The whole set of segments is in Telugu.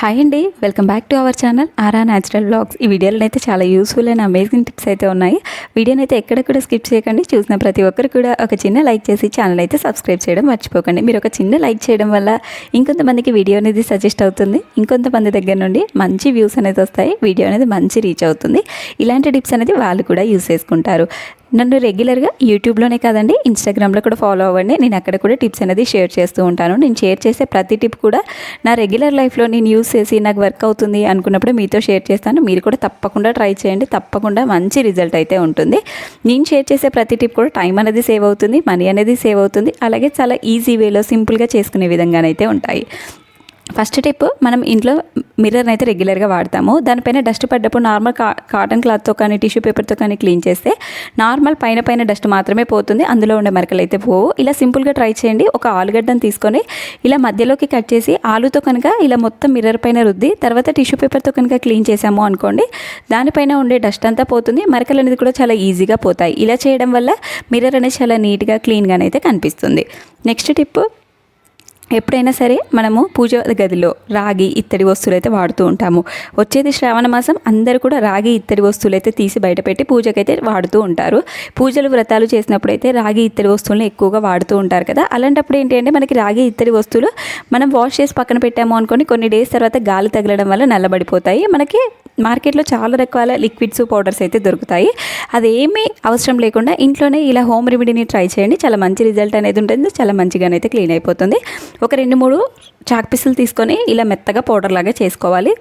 హాయ్ అండి welcome back to our channel Aara natural blogs ఈ వీడియోలో అయితే చాలా యూస్ఫుల్ అండ్ అమేజింగ్ టిప్స్ అయితే ఉన్నాయి. వీడియోని అయితే ఎక్కడ కూడా స్కిప్ చేయకండి. చూసిన ప్రతి ఒక్కరు కూడా ఒక చిన్న లైక్ చేసి ఛానల్ అయితే సబ్స్క్రైబ్ చేయడం మర్చిపోకండి. మీరు ఒక చిన్న లైక్ చేయడం వల్ల ఇంకొంతమందికి వీడియో అనేది సజెస్ట్ అవుతుంది. ఇంకొంతమంది దగ్గర నుండి మంచి వ్యూస్ అనేది వస్తాయి. వీడియో అనేది మంచి రీచ్ అవుతుంది. ఇలాంటి టిప్స్ అనేది వాళ్ళు కూడా యూస్ చేసుకుంటారు. నన్ను రెగ్యులర్గా యూట్యూబ్లోనే కాదండి ఇన్స్టాగ్రామ్లో కూడా ఫాలో అవ్వండి. నేను అక్కడ కూడా టిప్స్ అనేది షేర్ చేస్తూ ఉంటాను. నేను షేర్ చేసే ప్రతి టిప్ కూడా నా రెగ్యులర్ లైఫ్లో నేను యూస్ చేసి నాకు వర్క్ అవుతుంది అనుకున్నప్పుడు మీతో షేర్ చేస్తాను. మీరు కూడా తప్పకుండా ట్రై చేయండి. తప్పకుండా మంచి రిజల్ట్ అయితే ఉంటుంది. నేను షేర్ చేసే ప్రతి టిప్ కూడా టైం అనేది సేవ్ అవుతుంది మనీ అనేది సేవ్ అవుతుంది. అలాగే చాలా ఈజీ వేలో సింపుల్గా చేసుకునే విధంగానైతే ఉంటాయి. ఫస్ట్ టిప్ మనం ఇంట్లో మిర్రర్ని అయితే రెగ్యులర్గా వాడతాము. దానిపైన డస్ట్ పడ్డప్పుడు నార్మల్ కా కాటన్ క్లాత్తో కానీ టిష్యూ పేపర్తో కానీ క్లీన్ చేస్తే నార్మల్ పైన పైన డస్ట్ మాత్రమే పోతుంది. అందులో ఉండే మరకలు అయితే పోవు. ఇలా సింపుల్గా ట్రై చేయండి. ఒక ఆలుగడ్డను తీసుకొని ఇలా మధ్యలోకి కట్ చేసి ఆలుతో కనుక ఇలా మొత్తం మిర్రర్ పైన రుద్ది తర్వాత టిష్యూ పేపర్తో కనుక క్లీన్ చేసాము అనుకోండి దానిపైన ఉండే డస్ట్ అంతా పోతుంది. మరకలు అనేది కూడా చాలా ఈజీగా పోతాయి. ఇలా చేయడం వల్ల మిర్రర్ అనేది చాలా నీట్గా క్లీన్గానైతే కనిపిస్తుంది. నెక్స్ట్ టిప్ ఎప్పుడైనా సరే మనము పూజ గదిలో రాగి ఇత్తడి వస్తువులు అయితే వాడుతూ ఉంటాము. వచ్చేది శ్రావణ మాసం అందరూ కూడా రాగి ఇత్తడి వస్తువులు అయితే తీసి బయటపెట్టి పూజకైతే వాడుతూ ఉంటారు. పూజలు వ్రతాలు చేసినప్పుడు అయితే రాగి ఇత్తడి వస్తువులను ఎక్కువగా వాడుతూ ఉంటారు కదా. అలాంటప్పుడు ఏంటి అంటే మనకి రాగి ఇత్తడి వస్తువులు మనం వాష్ చేసి పక్కన పెట్టాము అనుకోని కొన్ని డేస్ తర్వాత గాలి తగలడం వల్ల నల్లబడిపోతాయి. మనకి మార్కెట్లో చాలా రకాల లిక్విడ్స్ పౌడర్స్ అయితే దొరుకుతాయి. అదేమీ అవసరం లేకుండా ఇంట్లోనే ఇలా హోమ్ రెమెడీని ట్రై చేయండి. చాలా మంచి రిజల్ట్ అనేది ఉంటుంది. చాలా మంచిగానైతే క్లీన్ అయిపోతుంది. ఒక రెండు మూడు చాక్ పీసులు తీసుకొని ఇలా మెత్తగా పౌడర్ లాగా చేసుకోవాలి.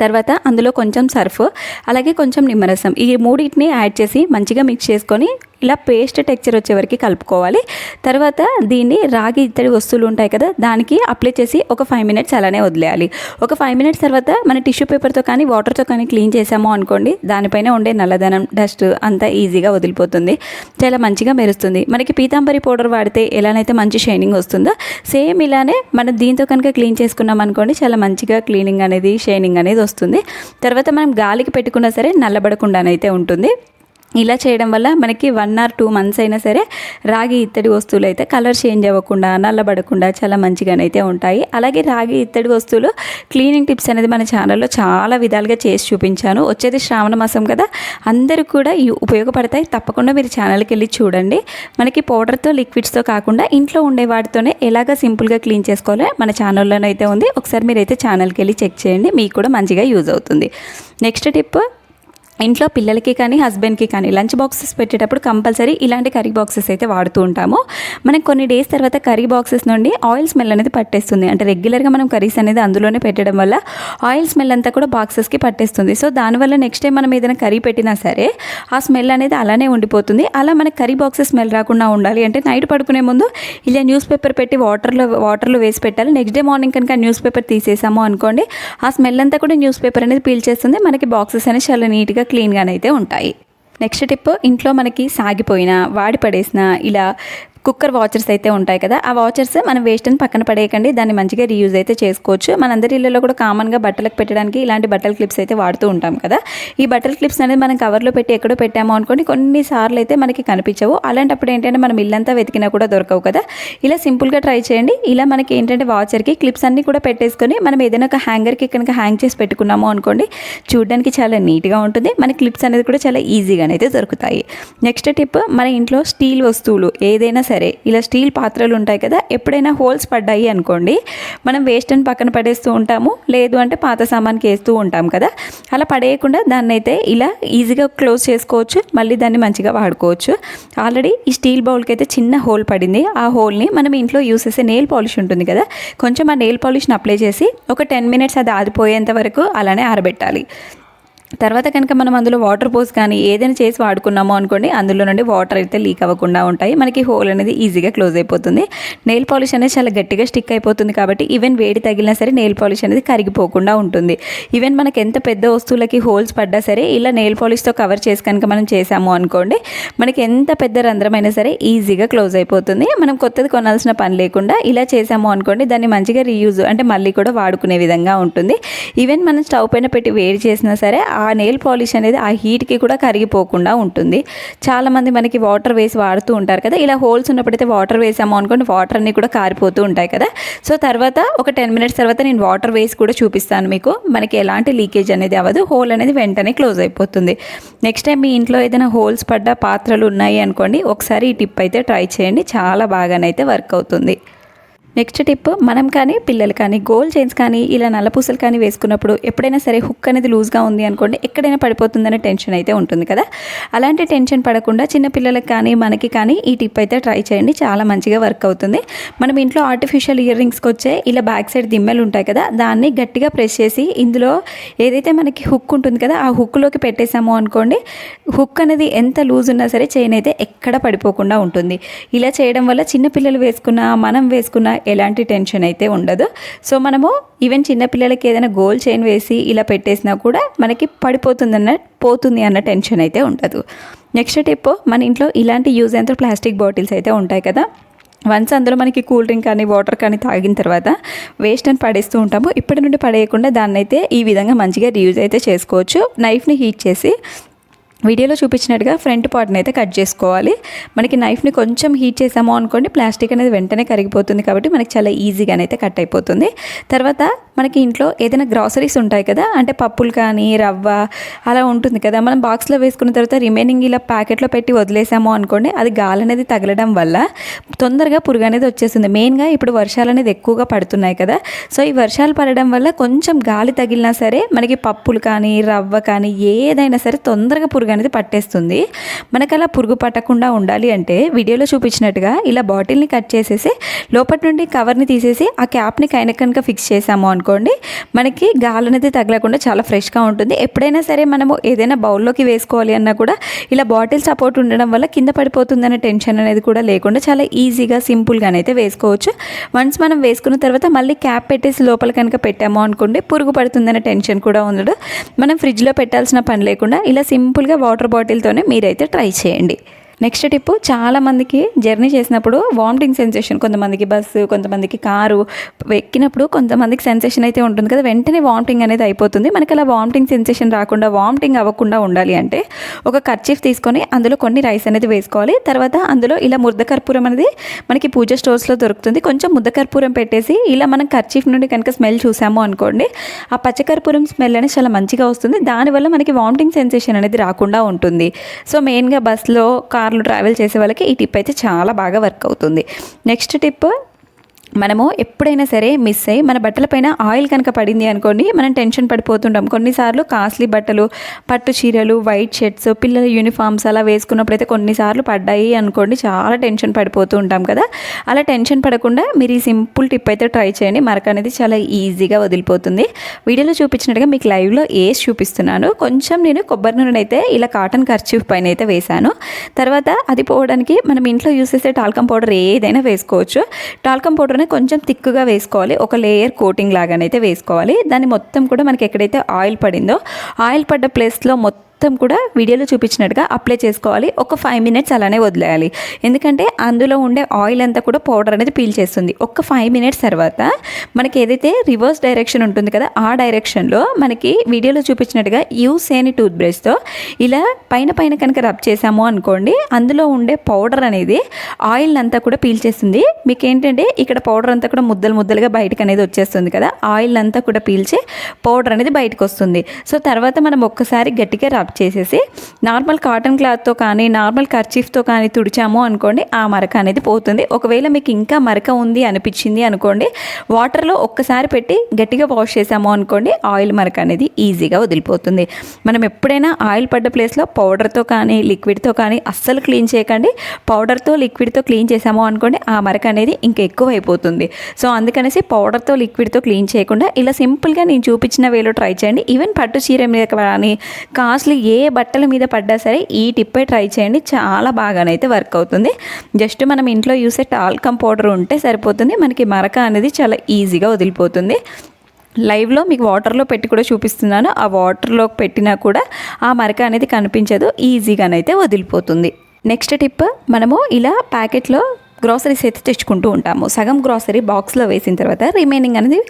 తర్వాత అందులో కొంచెం సర్ఫ్ అలాగే కొంచెం నిమ్మరసం. ఈ మూడింటిని యాడ్ చేసి మంచిగా మిక్స్ చేసుకొని ఇలా పేస్ట్ టెక్చర్ వచ్చే వరకు కలుపుకోవాలి. తర్వాత దీన్ని రాగి ఇత్తడి వస్తువులు ఉంటాయి కదా దానికి అప్లై చేసి ఒక ఫైవ్ మినిట్స్ అలానే వదిలేయాలి. ఒక ఫైవ్ మినిట్స్ తర్వాత మన టిష్యూ పేపర్తో కానీ వాటర్తో కానీ క్లీన్ చేసాము అనుకోండి దానిపైన ఉండే నల్లదనం డస్ట్ అంతా ఈజీగా వదిలిపోతుంది. చాలా మంచిగా మెరుస్తుంది. మనకి పీతాంబరి పౌడర్ వాడితే ఎలానైతే మంచి షైనింగ్ వస్తుందో సేమ్ ఇలానే మనం దీంతో కనుక క్లీన్ చేసుకున్నాం అనుకోండి చాలా మంచిగా క్లీనింగ్ అనేది షైనింగ్ అనేది వస్తుంది. తర్వాత మనం గాలికి పెట్టుకున్నా సరే నల్లబడకుండానైతే ఉంటుంది. ఇలా చేయడం వల్ల మనకి వన్ ఆర్ టూ మంత్స్ అయినా సరే రాగి ఇత్తడి వస్తువులు అయితే కలర్ చేంజ్ అవ్వకుండా నల్లబడకుండా చాలా మంచిగానైతే ఉంటాయి. అలాగే రాగి ఇత్తడి వస్తువులు క్లీనింగ్ టిప్స్ అనేది మన ఛానల్లో చాలా విధాలుగా చేసి చూపించాను. వచ్చేది శ్రావణ మాసం కదా అందరూ కూడా ఉపయోగపడతాయి. తప్పకుండా మీరు ఛానల్కి వెళ్ళి చూడండి. మనకి పౌడర్తో లిక్విడ్స్తో కాకుండా ఇంట్లో ఉండే వాటితోనే ఎలాగ సింపుల్గా క్లీన్ చేసుకోవాలో మన ఛానల్లోనైతే ఉంది. ఒకసారి మీరైతే ఛానల్కి వెళ్ళి చెక్ చేయండి. మీకు కూడా మంచిగా యూజ్ అవుతుంది. నెక్స్ట్ టిప్ ఇంట్లో పిల్లలకి కానీ హస్బెండ్కి కానీ లంచ్ బాక్సెస్ పెట్టేటప్పుడు కంపల్సరీ ఇలాంటి కర్రీ బాక్సెస్ అయితే వాడుతూ ఉంటాము. మనం కొన్ని డేస్ తర్వాత కర్రీ బాక్సెస్ నుండి ఆయిల్ స్మెల్ అనేది పట్టేస్తుంది. అంటే రెగ్యులర్గా మనం కర్రీస్ అనేది అందులోనే పెట్టడం వల్ల ఆయిల్ స్మెల్ అంతా కూడా బాక్సెస్కి పట్టేస్తుంది. సో దానివల్ల నెక్స్ట్ టైం మనం ఏదైనా కర్రీ పెట్టినా సరే ఆ స్మెల్ అనేది అలానే ఉండిపోతుంది. అలా మనకి కర్రీ బాక్సెస్ స్మెల్ రాకుండా ఉండాలి అంటే నైట్ పడుకునే ముందు ఇలా న్యూస్ పేపర్ పెట్టి వాటర్లో వాటర్లో వేసి పెట్టాలి. నెక్స్ట్ డే మార్నింగ్ కనుక న్యూస్ పేపర్ తీసేసాము అనుకోండి ఆ స్మెల్ అంతా కూడా న్యూస్ పేపర్ అనేది పీల్చేస్తుంది మనకి బాక్సెస్ అనేది చాలా నీట్గా క్లీన్గానైతే ఉంటాయి. నెక్స్ట్ టిప్ ఇంట్లో మనకి సాగిపోయిన వాడి పడేసిన ఇలా కుక్కర్ వాచర్స్ అయితే ఉంటాయి కదా ఆ వాచర్స్ మనం వేస్ట్ అని పక్కన పడేయకండి దాన్ని మంచిగా రీయూజ్ అయితే చేసుకోవచ్చు. మనందరి ఇళ్ళలో కూడా కామన్గా బట్టలకు పెట్టడానికి ఇలాంటి బట్టల క్లిప్స్ అయితే వాడుతూ ఉంటాం కదా. ఈ బట్టల క్లిప్స్ అనేది మనం కవర్లో పెట్టి ఎక్కడో పెట్టాము అనుకోండి కొన్నిసార్లు అయితే మనకి కనిపించవు. అలాంటప్పుడు ఏంటంటే మనం ఇల్లంతా వెతికినా కూడా దొరకవు కదా. ఇలా సింపుల్గా ట్రై చేయండి. ఇలా మనకి ఏంటంటే వాచర్కి క్లిప్స్ అన్నీ కూడా పెట్టేసుకొని మనం ఏదైనా ఒక హ్యాంగర్కి కనుక హ్యాంగ్ చేసి పెట్టుకున్నాము అనుకోండి చూడడానికి చాలా నీట్గా ఉంటుంది. మన క్లిప్స్ అనేది కూడా చాలా ఈజీగానైతే దొరుకుతాయి. నెక్స్ట్ టిప్ మన ఇంట్లో స్టీల్ వస్తువులు ఏదైనా సరే ఇలా స్టీల్ పాత్రలు ఉంటాయి కదా ఎప్పుడైనా హోల్స్ పడ్డాయి అనుకోండి మనం వేస్ట్ అని పక్కన పడేస్తూ ఉంటాము లేదు అంటే పాత సామాన్కి వేస్తూ ఉంటాం కదా అలా పడేయకుండా దాన్ని అయితే ఇలా ఈజీగా క్లోజ్ చేసుకోవచ్చు మళ్ళీ దాన్ని మంచిగా వాడుకోవచ్చు. ఆల్రెడీ ఈ స్టీల్ బౌల్కి అయితే చిన్న హోల్ పడింది ఆ హోల్ని మనం ఇంట్లో యూస్ చేసే నెయిల్ పాలిష్ ఉంటుంది కదా కొంచెం ఆ నెయిల్ పాలిష్ని అప్లై చేసి ఒక టెన్ మినిట్స్ అది ఆరిపోయేంత వరకు అలానే ఆరబెట్టాలి. తర్వాత కనుక మనం అందులో వాటర్ పోస్ కానీ ఏదైనా చేసి వాడుకున్నామో అనుకోండి అందులో నుండి వాటర్ అయితే లీక్ అవ్వకుండా ఉంటాయి. మనకి హోల్ అనేది ఈజీగా క్లోజ్ అయిపోతుంది. నెయిల్ పాలిష్ అనేది చాలా గట్టిగా స్టిక్ అయిపోతుంది కాబట్టి ఈవెన్ వేడి తగిలినా సరే నెయిల్ పాలిష్ అనేది కరిగిపోకుండా ఉంటుంది. ఈవెన్ మనకి ఎంత పెద్ద వస్తువులకి హోల్స్ పడ్డా సరే ఇలా నెయిల్ పాలిష్తో కవర్ చేసి కనుక మనం చేసాము అనుకోండి మనకి ఎంత పెద్ద రంధ్రమైనా సరే ఈజీగా క్లోజ్ అయిపోతుంది. మనం కొత్తది కొనాల్సిన పని లేకుండా ఇలా చేసాము అనుకోండి దాన్ని మంచిగా రీయూజ్ అంటే మళ్ళీ కూడా వాడుకునే విధంగా ఉంటుంది. ఈవెన్ మనం స్టవ్ పైన పెట్టి వేడి చేసినా సరే ఆ నెయిల్ పాలిష్ అనేది ఆ హీట్కి కూడా కరిగిపోకుండా ఉంటుంది. చాలామంది మనకి వాటర్ వేసి వాడుతూ ఉంటారు కదా ఇలా హోల్స్ ఉన్నప్పుడైతే వాటర్ వేసాము అనుకోండి వాటర్ అన్నీ కూడా కారిపోతూ ఉంటాయి కదా. సో తర్వాత ఒక టెన్ మినిట్స్ తర్వాత నేను వాటర్ వేసి కూడా చూపిస్తాను మీకు. మనకి ఎలాంటి లీకేజ్ అనేది అవ్వదు. హోల్ అనేది వెంటనే క్లోజ్ అయిపోతుంది. నెక్స్ట్ టైం మీ ఇంట్లో ఏదైనా హోల్స్ పడ్డ పాత్రలు ఉన్నాయి అనుకోండి ఒకసారి ఈ టిప్ అయితే ట్రై చేయండి. చాలా బాగానైతే వర్క్ అవుతుంది. నెక్స్ట్ టిప్ మనం కానీ పిల్లలు కానీ గోల్ చైన్స్ కానీ ఇలా నల్లపూసలు కానీ వేసుకున్నప్పుడు ఎప్పుడైనా సరే హుక్ అనేది లూజ్గా ఉంది అనుకోండి ఎక్కడైనా పడిపోతుందనే టెన్షన్ అయితే ఉంటుంది కదా. అలాంటి టెన్షన్ పడకుండా చిన్న పిల్లలకు కానీ మనకి కానీ ఈ టిప్ అయితే ట్రై చేయండి. చాలా మంచిగా వర్క్ అవుతుంది. మనం ఇంట్లో ఆర్టిఫిషియల్ ఇయర్ రింగ్స్కి వచ్చే ఇలా బ్యాక్ సైడ్ దిమ్మెలు ఉంటాయి కదా దాన్ని గట్టిగా ప్రెస్ చేసి ఇందులో ఏదైతే మనకి హుక్ ఉంటుంది కదా ఆ హుక్లోకి పెట్టేసాము అనుకోండి హుక్ అనేది ఎంత లూజ్ ఉన్నా సరే చైన్ అయితే ఎక్కడ పడిపోకుండా ఉంటుంది. ఇలా చేయడం వల్ల చిన్న పిల్లలు వేసుకున్న మనం వేసుకున్న ఎలాంటి టెన్షన్ అయితే ఉండదు. సో మనము ఈవెన్ చిన్నపిల్లలకి ఏదైనా గోల్ చైన్ వేసి ఇలా పెట్టేసినా కూడా మనకి పడిపోతుందన్న పోతుంది అన్న టెన్షన్ అయితే ఉండదు. నెక్స్ట్ టిప్ మన ఇంట్లో ఇలాంటి యూజ్ అయిన ప్లాస్టిక్ బాటిల్స్ అయితే ఉంటాయి కదా. వన్స్ అందులో మనకి కూల్ డ్రింక్ కానీ వాటర్ కానీ తాగిన తర్వాత వేస్ట్ అని పడేస్తూ ఉంటాము. ఇప్పటి నుండి పడేయకుండా దాన్ని అయితే ఈ విధంగా మంచిగా రీయూజ్ అయితే చేసుకోవచ్చు. నైఫ్ని హీట్ చేసి వీడియోలో చూపించినట్టుగా ఫ్రంట్ పార్ట్ని అయితే కట్ చేసుకోవాలి. మనకి నైఫ్ని కొంచెం హీట్ చేసాము అనుకోండి ప్లాస్టిక్ అనేది వెంటనే కరిగిపోతుంది కాబట్టి మనకి చాలా ఈజీగానైతే కట్ అయిపోతుంది. తర్వాత మనకి ఇంట్లో ఏదైనా గ్రాసరీస్ ఉంటాయి కదా అంటే పప్పులు కానీ రవ్వ అలా ఉంటుంది కదా మనం బాక్స్లో వేసుకున్న తర్వాత రిమైనింగ్ ఇలా ప్యాకెట్లో పెట్టి వదిలేసాము అనుకోండి అది గాలి అనేది తగలడం వల్ల తొందరగా పురుగు అనేది వచ్చేస్తుంది. మెయిన్గా ఇప్పుడు వర్షాలు అనేది ఎక్కువగా పడుతున్నాయి కదా సో ఈ వర్షాలు పడడం వల్ల కొంచెం గాలి తగిలినా సరే మనకి పప్పులు కానీ రవ్వ కానీ ఏదైనా సరే తొందరగా పురుగు అనేది పట్టేస్తుంది. మనకు అలా పురుగు పట్టకుండా ఉండాలి అంటే వీడియోలో చూపించినట్టుగా ఇలా బాటిల్ని కట్ చేసేసి లోపటి నుండి కవర్ని తీసేసి ఆ క్యాప్ని కైన కనుక ఫిక్స్ చేసాము అనుకోండి మనకి గాలి అనేది తగలకుండా చాలా ఫ్రెష్గా ఉంటుంది. ఎప్పుడైనా సరే మనము ఏదైనా బౌల్లోకి వేసుకోవాలి అన్నా కూడా ఇలా బాటిల్ సపోర్ట్ ఉండడం వల్ల కింద పడిపోతుందనే టెన్షన్ అనేది కూడా లేకుండా చాలా ఈజీగా సింపుల్గానైతే వేసుకోవచ్చు. వన్స్ మనం వేసుకున్న తర్వాత మళ్ళీ క్యాప్ పెట్టేసి లోపల కనుక పెట్టాము అనుకోండి పురుగు పడుతుందనే టెన్షన్ కూడా ఉండదు. మనం ఫ్రిడ్జ్లో పెట్టాల్సిన పని లేకుండా ఇలా సింపుల్గా వాటర్ బాటిల్తోనే మీరైతే ట్రై చేయండి. నెక్స్ట్ టిప్ చాలామందికి జర్నీ చేసినప్పుడు వామిటింగ్ సెన్సేషన్ కొంతమందికి బస్సు కొంతమందికి కారు ఎక్కినప్పుడు కొంతమందికి సెన్సేషన్ అయితే ఉంటుంది కదా వెంటనే వామిటింగ్ అనేది అయిపోతుంది. మనకి అలా వామిటింగ్ సెన్సేషన్ రాకుండా వామిటింగ్ అవ్వకుండా ఉండాలి అంటే ఒక కర్చీఫ్ తీసుకొని అందులో కొన్ని రైస్ అనేది వేసుకోవాలి. తర్వాత అందులో ఇలా ముద్ద కర్పూరం అనేది మనకి పూజ స్టోర్స్లో దొరుకుతుంది. కొంచెం ముద్ద కర్పూరం పెట్టేసి ఇలా మనం కర్చీఫ్ నుండి కనుక స్మెల్ చూసాము అనుకోండి ఆ పచ్చకర్పూరం స్మెల్ అనేది చాలా మంచిగా వస్తుంది. దానివల్ల మనకి వామిటింగ్ సెన్సేషన్ అనేది రాకుండా ఉంటుంది. సో మెయిన్గా బస్లో కార్లు ట్రావెల్ చేసే వాళ్ళకి ఈ టిప్ అయితే చాలా బాగా వర్క్ అవుతుంది. నెక్స్ట్ టిప్ మనము ఎప్పుడైనా సరే మిస్ అయ్యి మన బట్టలపైన ఆయిల్ కనుక పడింది అనుకోండి మనం టెన్షన్ పడిపోతుంటాం. కొన్నిసార్లు కాస్ట్లీ బట్టలు పట్టు చీరలు వైట్ షర్ట్స్ పిల్లల యూనిఫామ్స్ అలా వేసుకున్నప్పుడు అయితే కొన్నిసార్లు పడ్డాయి అనుకోండి చాలా టెన్షన్ పడిపోతూ ఉంటాం కదా. అలా టెన్షన్ పడకుండా మీరు ఈ సింపుల్ టిప్ అయితే ట్రై చేయండి. మరక అనేది చాలా ఈజీగా వదిలిపోతుంది. వీడియోలో చూపించినట్టుగా మీకు లైవ్లో ఏస్ చూపిస్తున్నాను. కొంచెం నేను కొబ్బరి నూనె అయితే ఇలా కాటన్ ఖర్చీఫ్ పైన అయితే వేశాను. తర్వాత అది పోవడానికి మనం ఇంట్లో యూస్ చేసే టాల్కమ్ పౌడర్ ఏదైనా వేసుకోవచ్చు. టాల్కమ్ పౌడర్ కొంచెం థిక్గా వేసుకోవాలి. ఒక లేయర్ కోటింగ్ లాగానైతే వేసుకోవాలి. దాన్ని మొత్తం కూడా మనకి ఎక్కడైతే ఆయిల్ పడిందో ఆయిల్ పడ్డ ప్లేస్లో మొత్తం మొత్తం కూడా వీడియోలో చూపించినట్టుగా అప్లై చేసుకోవాలి. ఒక ఫైవ్ మినిట్స్ అలానే వదిలేయాలి. ఎందుకంటే అందులో ఉండే ఆయిల్ అంతా కూడా పౌడర్ అనేది పీల్ చేస్తుంది. ఒక ఫైవ్ మినిట్స్ తర్వాత మనకి ఏదైతే రివర్స్ డైరెక్షన్ ఉంటుంది కదా ఆ డైరెక్షన్లో మనకి వీడియోలో చూపించినట్టుగా యూస్ చేయని టూత్ బ్రష్తో ఇలా పైన పైన కనుక రబ్ చేసాము అనుకోండి అందులో ఉండే పౌడర్ అనేది ఆయిల్ అంతా కూడా పీల్చేస్తుంది మీకు ఏంటంటే ఇక్కడ పౌడర్ అంతా కూడా ముద్దలు ముద్దలుగా బయటకు అనేది వచ్చేస్తుంది కదా ఆయిల్ అంతా కూడా పీల్చి పౌడర్ అనేది బయటకు వస్తుంది. సో తర్వాత మనం ఒక్కసారి గట్టిగా రబ్ చేసేసి నార్మల్ కాటన్ క్లాత్తో కానీ నార్మల్ కర్చీఫ్తో కానీ తుడిచాము అనుకోండి ఆ మరక అనేది పోతుంది. ఒకవేళ మీకు ఇంకా మరక ఉంది అనిపించింది అనుకోండి వాటర్లో ఒక్కసారి పెట్టి గట్టిగా వాష్ చేసాము అనుకోండి ఆయిల్ మరక అనేది ఈజీగా వదిలిపోతుంది. మనం ఎప్పుడైనా ఆయిల్ పడ్డ ప్లేస్లో పౌడర్తో కానీ లిక్విడ్తో కానీ అస్సలు క్లీన్ చేయకండి. పౌడర్తో లిక్విడ్తో క్లీన్ చేసాము అనుకోండి ఆ మరక అనేది ఇంకా ఎక్కువ అయిపోతుంది సో అందుకనేసి పౌడర్తో లిక్విడ్తో క్లీన్ చేయకుండా ఇలా సింపుల్గా నేను చూపించిన వేలో ట్రై చేయండి. ఈవెన్ పట్టు చీర మీద కానీ కాస్ట్లీ ఏ బట్టల మీద పడ్డా సరే ఈ టిప్పే ట్రై చేయండి. చాలా బాగానైతే వర్క్ అవుతుంది. జస్ట్ మనం ఇంట్లో యూసే టాల్కమ్ పౌడర్ ఉంటే సరిపోతుంది. మనకి మరక అనేది చాలా ఈజీగా వదిలిపోతుంది. లైవ్లో మీకు వాటర్లో పెట్టి కూడా చూపిస్తున్నాను. ఆ వాటర్లో పెట్టినా కూడా ఆ మరక అనేది కనిపించదు. ఈజీగానైతే వదిలిపోతుంది. నెక్స్ట్ టిప్ మనము ఇలా ప్యాకెట్లో గ్రాసరీస్ అయితే తెచ్చుకుంటూ ఉంటాము. సగం గ్రాసరీ బాక్స్లో వేసిన తర్వాత రిమైనింగ్ అనేది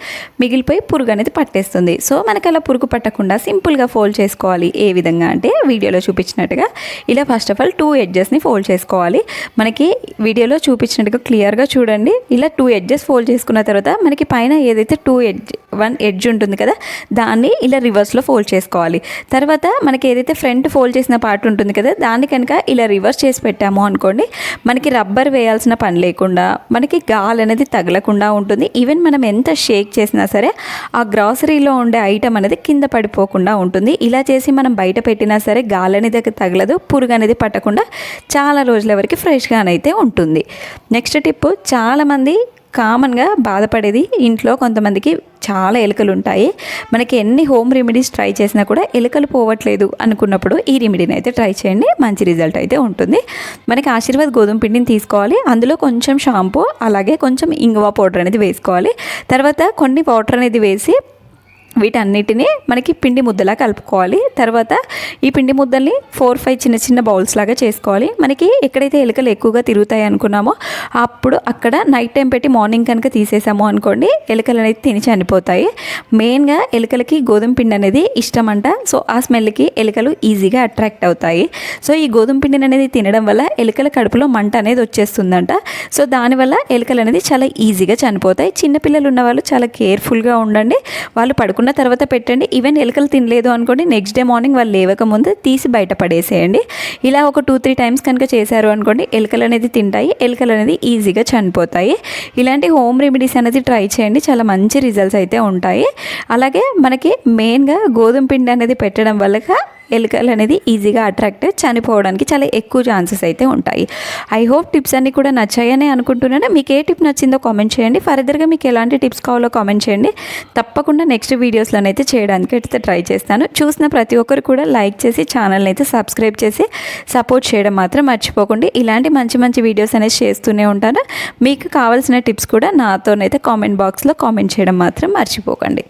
మిగిలిపోయి పురుగు అనేది పట్టేస్తుంది. సో మనకి అలా పురుగు పట్టకుండా సింపుల్గా ఫోల్డ్ చేసుకోవాలి. ఏ విధంగా అంటే వీడియోలో చూపించినట్టుగా ఇలా ఫస్ట్ ఆఫ్ ఆల్ టూ ఎడ్జెస్ని ఫోల్డ్ చేసుకోవాలి. మనకి వీడియోలో చూపించినట్టుగా క్లియర్గా చూడండి. ఇలా టూ ఎడ్జెస్ ఫోల్డ్ చేసుకున్న తర్వాత మనకి పైన ఏదైతే టూ ఎడ్జ్ వన్ ఎడ్జ్ ఉంటుంది కదా దాన్ని ఇలా రివర్స్లో ఫోల్డ్ చేసుకోవాలి. తర్వాత మనకి ఏదైతే ఫ్రంట్ ఫోల్డ్ చేసిన పార్ట్ ఉంటుంది కదా దాన్ని కనుక ఇలా రివర్స్ చేసి పెట్టాము అనుకోండి మనకి రబ్బర్ వేయాల్సిన పని లేకుండా మనకి గాలి అనేది తగలకుండా ఉంటుంది. ఈవెన్ మనం ఎంత షేక్ చేసినా సరే ఆ గ్రాసరీలో ఉండే ఐటమ్ అనేది కింద పడిపోకుండా ఉంటుంది. ఇలా చేసి మనం బయట పెట్టినా సరే గాలి అనేది తగలదు పురుగు అనేది పట్టకుండా చాలా రోజుల వరకు ఫ్రెష్గానైతే ఉంటుంది. నెక్స్ట్ టిప్ చాలామంది కామన్గా బాధపడేది ఇంట్లో కొంతమందికి చాలా ఎలుకలు ఉంటాయి మనకి ఎన్ని హోమ్ రెమెడీస్ ట్రై చేసినా కూడా ఎలుకలు పోవట్లేదు అనుకున్నప్పుడు ఈ రెమెడీని అయితే ట్రై చేయండి. మంచి రిజల్ట్ అయితే ఉంటుంది. మనకి ఆశీర్వాద్ గోధుమ పిండిని తీసుకోవాలి. అందులో కొంచెం షాంపూ అలాగే కొంచెం ఇంగువ పౌడర్ అనేది వేసుకోవాలి. తర్వాత కొన్ని వాటర్ అనేది వేసి వీటన్నిటిని మనకి పిండి ముద్దలా కలుపుకోవాలి. తర్వాత ఈ పిండి ముద్దల్ని ఫోర్ ఫైవ్ చిన్న చిన్న బౌల్స్ లాగా చేసుకోవాలి. మనకి ఎక్కడైతే ఎలుకలు ఎక్కువగా తిరుగుతాయి అనుకున్నామో అప్పుడు అక్కడ నైట్ టైం పెట్టి మార్నింగ్ కనుక తీసేసాము అనుకోండి ఎలుకలు అనేది తిని చనిపోతాయి. మెయిన్గా ఎలుకలకి గోధుమ పిండి అనేది ఇష్టం అంట సో ఆ స్మెల్కి ఎలుకలు ఈజీగా అట్రాక్ట్ అవుతాయి. సో ఈ గోధుమ పిండిని అనేది తినడం వల్ల ఎలుకల కడుపులో మంట అనేది వచ్చేస్తుందంట. సో దానివల్ల ఎలుకలు అనేది చాలా ఈజీగా చనిపోతాయి. చిన్నపిల్లలు ఉన్న వాళ్ళు చాలా కేర్ఫుల్గా ఉండండి. వాళ్ళు పడుకున్న తర్వాత పెట్టండి. ఈవెన్ ఎలుకలు తినలేదు అనుకోండి నెక్స్ట్ డే మార్నింగ్ వాళ్ళు లేవక ముందు తీసి బయట పడేసేయండి. ఇలా ఒక టూ త్రీ టైమ్స్ కనుక చేశారు అనుకోండి ఎలుకలు అనేది తింటాయి ఎలుకలు అనేది ఈజీగా చనిపోతాయి. ఇలాంటి హోమ్ రెమెడీస్ అనేది ట్రై చేయండి. చాలా మంచి రిజల్ట్స్ అయితే ఉంటాయి. అలాగే మనకి మెయిన్గా గోధుమ పిండి అనేది పెట్టడం వల్ల ఎలుకలు అనేది ఈజీగా అట్రాక్ట్ చనిపోవడానికి చాలా ఎక్కువ ఛాన్సెస్ అయితే ఉంటాయి. ఐ హోప్ టిప్స్ అన్నీ కూడా నచ్చాయని అనుకుంటున్నాను. మీకు ఏ టిప్ నచ్చిందో కామెంట్ చేయండి. ఫర్దర్గా మీకు ఎలాంటి టిప్స్ కావాలో కామెంట్ చేయండి. తప్పకుండా నెక్స్ట్ వీడియోస్లోనైతే చేయడానికి అయితే ట్రై చేస్తాను. చూసిన ప్రతి ఒక్కరు కూడా లైక్ చేసి ఛానల్ని అయితే సబ్స్క్రైబ్ చేసి సపోర్ట్ చేయడం మాత్రం మర్చిపోకండి. ఇలాంటి మంచి మంచి వీడియోస్ అనేది చేస్తూనే ఉంటాను. మీకు కావాల్సిన టిప్స్ కూడా నాతోనైతే కామెంట్ బాక్స్లో కామెంట్ చేయడం మాత్రం మర్చిపోకండి.